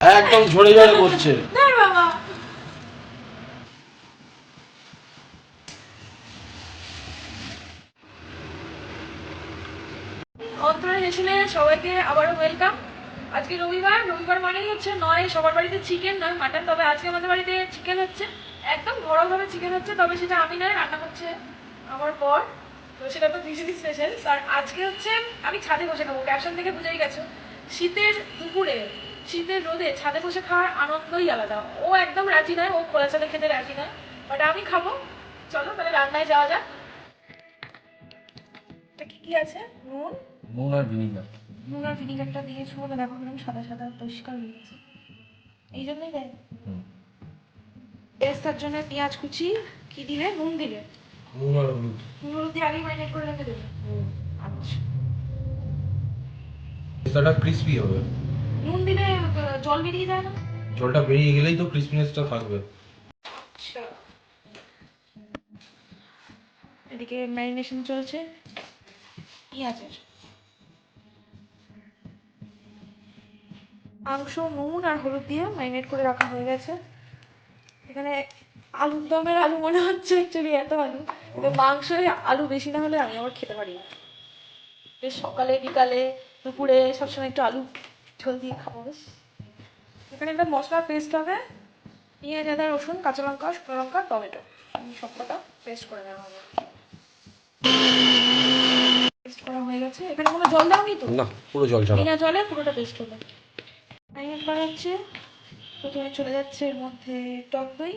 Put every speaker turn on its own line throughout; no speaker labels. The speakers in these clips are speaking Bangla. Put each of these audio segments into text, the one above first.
একদম ঝরে ঝরে করছে
সবাইকে আবারও ওয়েলকাম আজকে রবিবার রবিবার মানেই হচ্ছে নয়, সবার বাড়িতে চিকেন নয় মাটন তবে আজকে আমাদের বাড়িতে চিকেন হচ্ছে। একদম ঘরোয়াভাবে চিকেন হচ্ছে, তবে সেটা আমি নয়, রান্না করছে আমার পর তো সেটা তো ভীষণই স্পেশাল আর আজকে হচ্ছে আমি ছাদে বসে খাব ক্যাপশন থেকে বুঝেই গেছো। শীতের দুপুরে শীতের রোদে ছাদে বসে খাওয়ার আনন্দই আলাদা। ও একদম রাজি নয় ও খোলা ছাদে খেতে রাজি নয়। বাট আমি খাব। চলো তাহলে রান্নায় যাওয়া যাক। এটা কি কি আছে? নুন?
নুন আর ভিনিগার।
নুন আর ভিনিগারটা দিয়েছ বলে দেখো কীরকম সাদা সাদা পরিষ্কার হয়ে গেছে। এই জন্যই দেয়? পেস্তার জন্য পেঁয়াজ কুচি কি দিলে? নুন দিলে?
নুন আর হলুদ।
নুন হলুদ দিয়ে ম্যারিনেট করে রেখে দেবে? আচ্ছা।
পেস্তাটা ক্রিস্পি হবে।
নুন দিলে জল বেরিয়ে যায় না?
জলটা বেরিয়ে গেলেই তো ক্রিসপিনেসটা থাকবে।
আচ্ছা। এদিকে ম্যারিনেশন চলছে। পেঁয়াজের। মাংস নুন আর হলুদ দিয়ে ম্যারিনেট করে রাখা হয়ে গেছে। এখানে আলুর দমের আলু মনে হচ্ছে অ্যাকচুয়ালি এত আলু। কিন্তু মাংসে আলু বেশি না হলে আমি আবার খেতে পারি। না বেশ সকালে বিকালে দুপুরে সবসময় একটু আলু ঝোল দিয়ে খাব বেশ। এখানে একটা মশলার পেস্ট হবে। পেঁয়াজ আদা রসুন কাঁচা লঙ্কা শুকনো লঙ্কা টমেটো। এই সব কটা পেস্ট করে নেওয়া হবে। পেস্ট করা হয়ে গেছে। এখানে কোনো জল দাওনি তো?
না পুরো জল ছাড়া।
বিনা জলে পুরোটা পেস্ট হবে। হচ্ছে প্রথমে চলে যাচ্ছে এর মধ্যে টক দই।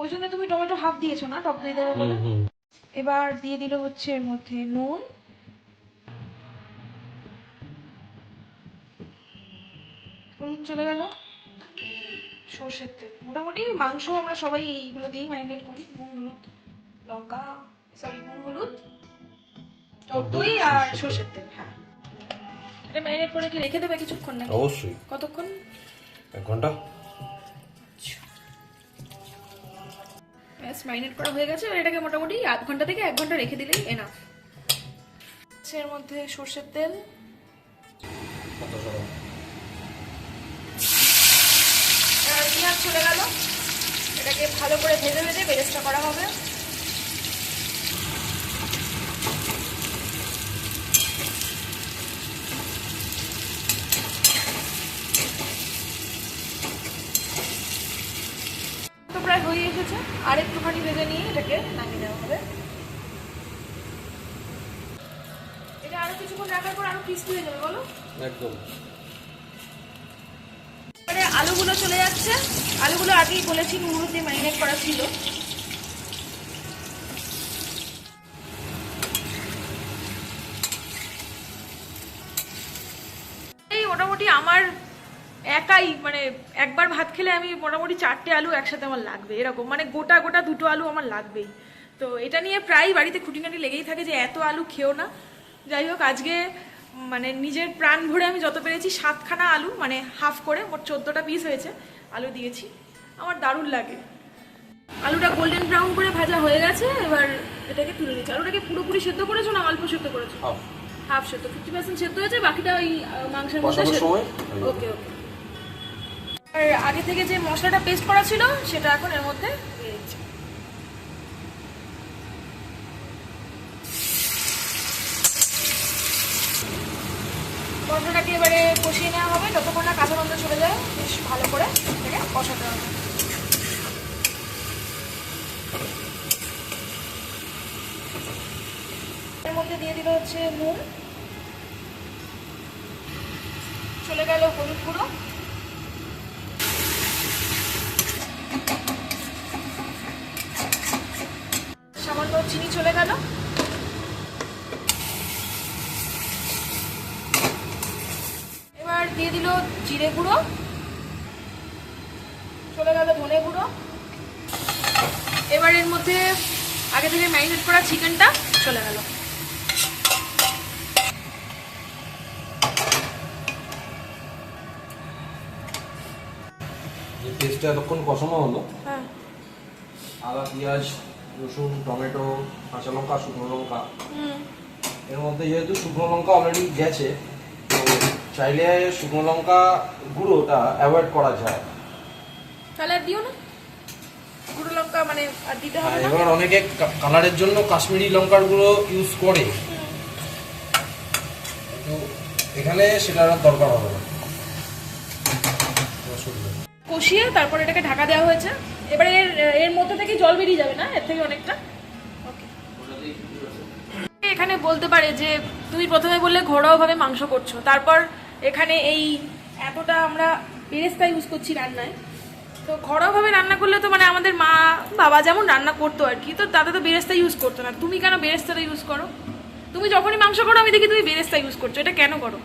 ওই জন্য তুমি টমেটো হাফ দিয়েছ না টক দই দেবে বলে এবার দিয়ে দিল হচ্ছে এর মধ্যে নুন। হলুদ চলে গেল। সর্ষের তেল। মোটামুটি মাংস আমরা সবাই এইগুলো দিয়েই ম্যারিনেট করি। নুন হলুদ লঙ্কা সরি নুন হলুদ দই আর সর্ষের তেল। হ্যাঁ। এটা ম্যারিনেট করে কি রেখে দেবে কিছুক্ষণ না
অবশ্যই।
কতক্ষণ?
এক ঘণ্টা।
ব্যাস ম্যারিনেট করা হয়ে গেছে। এবার এটাকে মোটামুটি আধ ঘণ্টা থেকে এক ঘণ্টা রেখে দিলেই এনাফ এর মধ্যে সর্ষের তেল। আর পেঁয়াজ চলে গেল। এটাকে ভালো করে ভেজে ভেজে বেরেস্টা করা হবে। তো প্রায় হয়ে এসেছে। আর একটুখানি ভেজে নিয়ে এটাকে নামিয়ে দেওয়া হবে। এটা আরও কিছুক্ষণ রাখার পর আরও ক্রিস্পি হয়ে যাবে, বলো?
একদম।
এবারে আলুগুলো চলে যাচ্ছে। আলুগুলো আগেই বলেছি নুন দিয়ে ম্যারিনেট করা ছিল। মোটামুটি আমার একাই মানে একবার ভাত খেলে আমি মোটামুটি চারটে আলু একসাথে আমার লাগবে, এরকম। মানে গোটা গোটা দুটো আলু আমার লাগবেই। তো এটা নিয়ে প্রায় বাড়িতে খুঁটিনাটি লেগেই থাকে যে এত আলু খেও না। যাই হোক, আজকে মানে নিজের প্রাণ ভরে আমি যত পেরেছি সাতখানা আলু মানে হাফ করে মোট চোদ্দোটা পিস হয়েছে আলু দিয়েছি। আমার দারুণ লাগে। আলুটা গোল্ডেন ব্রাউন করে ভাজা হয়ে গেছে এবার এটাকে তুলে নিচ্ছি। আলুটাকে পুরোপুরি সেদ্ধ করেছ না অল্প সেদ্ধ করেছ?
হাফ
সেদ্ধ ফিফটি পার্সেন্ট সেদ্ধ হয়েছে বাকিটা ওই মাংসের মধ্যে ওকে ওকে আর আগে থেকে যে মশলাটা পেস্ট করা ছিল সেটা এখন এর মধ্যে দিয়ে দিচ্ছি মশলাটাকে এবারে কষিয়ে নেওয়া হবে। যতক্ষণ না কাঁচা গন্ধ চলে যায়, বেশ ভালো করে এটাকে কষাতে হবে। এর মধ্যে দিয়ে দিল হচ্ছে নুন। চলে গেল হলুদ গুঁড়ো। সামান্য চিনি চলে গেল এবার দিয়ে দিল জিরে গুঁড়ো চলে গেল ধনে গুঁড়ো। এবার এর মধ্যে আগে থেকে ম্যারিনেট করা চিকেনটা চলে গেল।
পেস্টটা এতক্ষণ কষানো হলো।
হ্যাঁ।
আদা পেঁয়াজ রসুন টমেটো কাঁচা লঙ্কা শুকনো লঙ্কা।
হুম।
এর মধ্যে যেহেতু শুকনো লঙ্কা অলরেডি গেছে চাইলে শুকনো লঙ্কা গুঁড়োটা অ্যাভয়েড করা যায়।
তাহলে আর দিও না? গুঁড়ো লঙ্কা মানে আর দিতে হবে
হ্যাঁ,
না?
এবার অনেকে কালারের জন্য কাশ্মীরি লঙ্কার গুঁড়ো ইউজ করে। কিন্তু এখানে সেটার আর দরকার হবে না।
কষিয়ে তারপর এটাকে ঢাকা দেওয়া হয়েছে। এবারে এর এর মধ্যে থেকে জল বেরিয়ে যাবে না? এর থেকে অনেকটা? এখানে বলতে পারে যে তুমি প্রথমে বললে ঘরোয়াভাবে মাংস করছ। তারপর এখানে এই এতটা আমরা বেরেস্তা ইউজ করছি রান্নায়। তো ঘরোয়াভাবে রান্না করলে তো মানে আমাদের মা বাবা যেমন রান্না করতো আর কি তো তাতে তো বেরেস্তা ইউজ করতো না। তুমি কেন বেরেস্তাটা ইউজ করো? তুমি যখনই মাংস করো আমি দেখি তুমি বেরেস্তা ইউজ করছ। এটা কেন করো?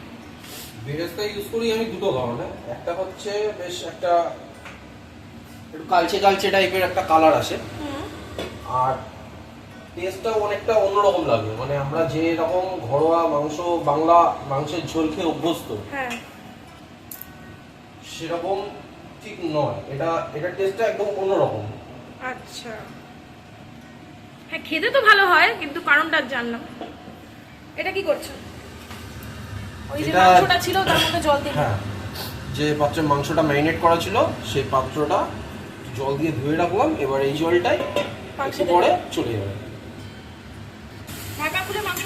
বেরেস্তা ইউজ করি আমি দুটো ধরনের একটা হচ্ছে বেশ একটা একটু কালচে কালচে টাইপের একটা কালার আসে। আর টেস্টটাও অনেকটা অন্যরকম লাগে মানে আমরা যে রকম ঘরোয়া মাংস বাংলা মাংসের ঝোল খেয়ে অভ্যস্ত
হ্যাঁ।
সেরকম ঠিক নয়। এটা এটা টেস্টটা একদম অন্যরকম।
আচ্ছা। হ্যাঁ খেতে তো ভালো হয় কিন্তু কারণটা জানলাম এটা কি করছ? ওই যে মাংসটা ছিল তার মধ্যে জল দিয়ে
হ্যাঁ। যে পাত্রে মাংসটা ম্যারিনেট করা ছিল সেই পাত্রটা জল দিয়ে ধুয়ে রাখলাম এবার এই জলটাই একটু পরে চলে যাবে।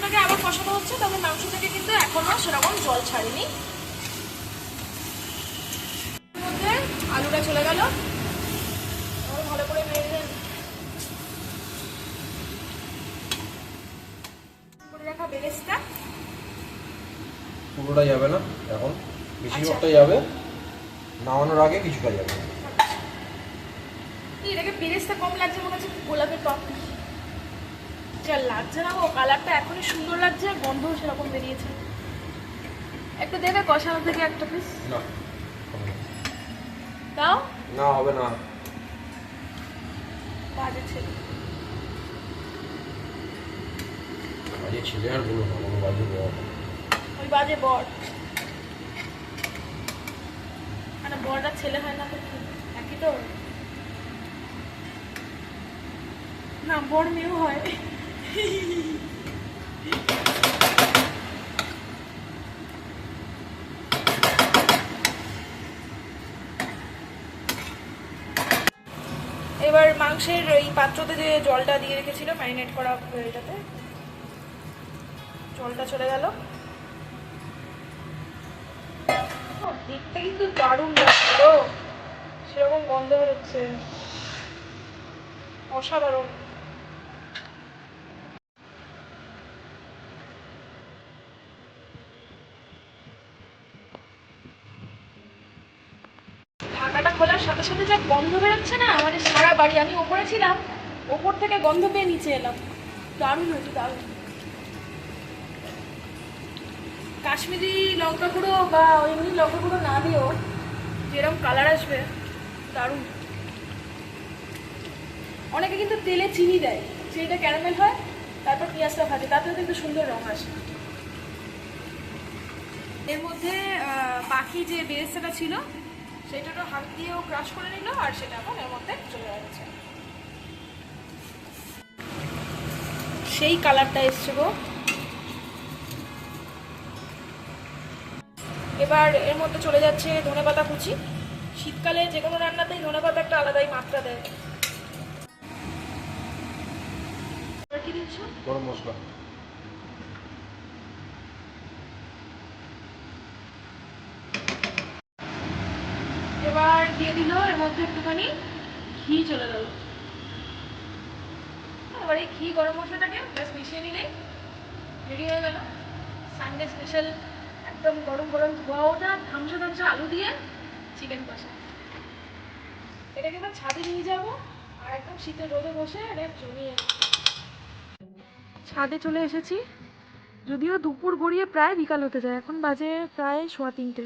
মাংসটাকে আবার কষানো হচ্ছে তবে মাংস থেকে কিন্তু এখনও সেরকম জল ছাড়েনি। মধ্যে আলুটা চলে গেল। ভালো করে নেড়ে করে রাখা বেরেস্তা।
পুরোটা যাবে না এখন। বেশিরভাগটা
আচ্ছা।
যাবে নামানোর আগে কিছুটা যাবে।
এই এটাকে বেরেস্তা কম লাগছে মনে হচ্ছে গোলাপের টক। যা লাগছে না ও কালারটা এখনই সুন্দর লাগছে আর গন্ধও সেরকম বেরিয়েছে। একটু দেবে কষানো থেকে একটা পিস। দাও।
না হবে না।
বাজে ছেলে।
বাজে ছেলে আর বলো না কোনো বাজে বল
ওই বাজে বর। মানে বরটা ছেলে হয় না তো একই তো? না বর মেয়েও হয়। এবার মাংসের এই পাত্রতে যে জলটা দিয়ে রেখেছিল ম্যারিনেট করা এটাতে, জলটা চলে গেল। দেখতে কিন্তু দারুণ সেরকম গন্ধ বেরোচ্ছে। অসাধারণ। ঢাকাটা খোলার সাথে সাথে যা গন্ধ বেরোচ্ছে না আমাদের সারা বাড়ি, আমি ওপরে ছিলাম, ওপর থেকে গন্ধ পেয়ে নিচে এলাম। দারুণ হয়েছে, দারুণ। কাশ্মীরি লঙ্কা গুঁড়ো বা এমনি লঙ্কা গুঁড়ো না দিয়েও যেরকম কালার আসবে, দারুণ। অনেকে কিন্তু তেলে চিনি দেয় চিনিটা ক্যারামেল হয়, তারপর পেঁয়াজটা ভাজে, তাতেও কিন্তু সুন্দর রং আসে। এর মধ্যে বাকি যে বেরেস্তাটা ছিল সেটা তো হাত দিয়েও ক্রাশ করে নিল আর সেটা এখন এর মধ্যে চলে যাচ্ছে। সেই কালারটা এসছে গো। এবার এর মধ্যে চলে যাচ্ছে ধনেপাতা কুচি। শীতকালে যে কোনো রান্নাতেই ধনেপাতা একটা আলাদাই মাত্রা দেয়। কি দিচ্ছ?
গরম মশলা
এবার দিয়ে দিল, এর মধ্যে একটুখানি ঘি চলে গেল। এবার এই ঘি গরম মশলাটাকে ব্যাস মিশিয়ে নিলেই রেডি হয়ে গেল। সানডে স্পেশাল একদম গরম গরম ধোয়া ওঠা ধামসা ধামসা আলু দিয়ে চিকেন কষা। এটাকে এবার ছাদে নিয়ে যাব আর একদম শীতের রোদে বসে এটা জমিয়ে ছাদে চলে এসেছি, যদিও দুপুর গড়িয়ে প্রায় বিকাল হতে যায়, এখন বাজে প্রায় সোয়া তিনটে।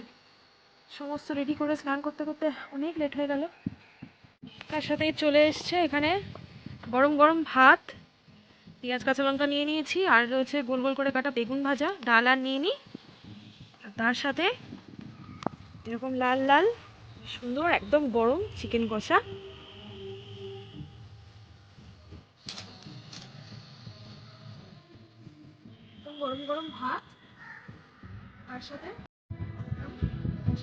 সমস্ত রেডি করে স্নান করতে করতে অনেক লেট হয়ে গেল। তার সাথে চলে এসছে এখানে গরম গরম ভাত, পেঁয়াজ, কাঁচা লঙ্কা নিয়ে নিয়েছি, আর রয়েছে গোল গোল করে কাটা বেগুন ভাজা, ডাল আর নিয়ে নিই তার সাথে এরকম লাল লাল, সুন্দর একদম গরম চিকেন কষা। গরম গরম ভাত। আর সাথে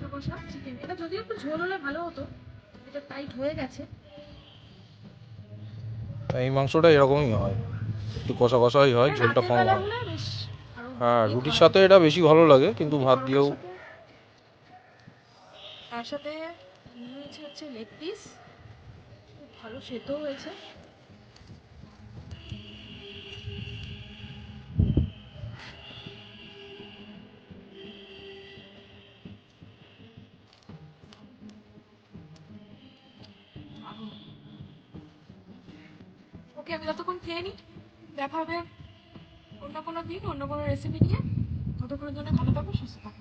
কষা কষা চিকেন এটা যদিও একটু ঝোল হলে ভালো হতো এটা টাইট হয়ে গেছে।
এই মাংসটা এরকমই হয় একটু কষা কষাই হয় ঝোলটা কম হয়। হ্যাঁ রুটির সাথে এটা বেশি ভালো লাগে কিন্তু ভাত দিয়েও
তার সাথে হচ্ছে লেগ পিস। ভালো সেদ্ধ হয়েছে। আমি যতক্ষণ খেয়ে নিই। দেখা হবে অন্য কোনো দিন, অন্য কোনো রেসিপি নিয়ে। ততক্ষণের জন্য ভালো থাকো, সুস্থ থাকো।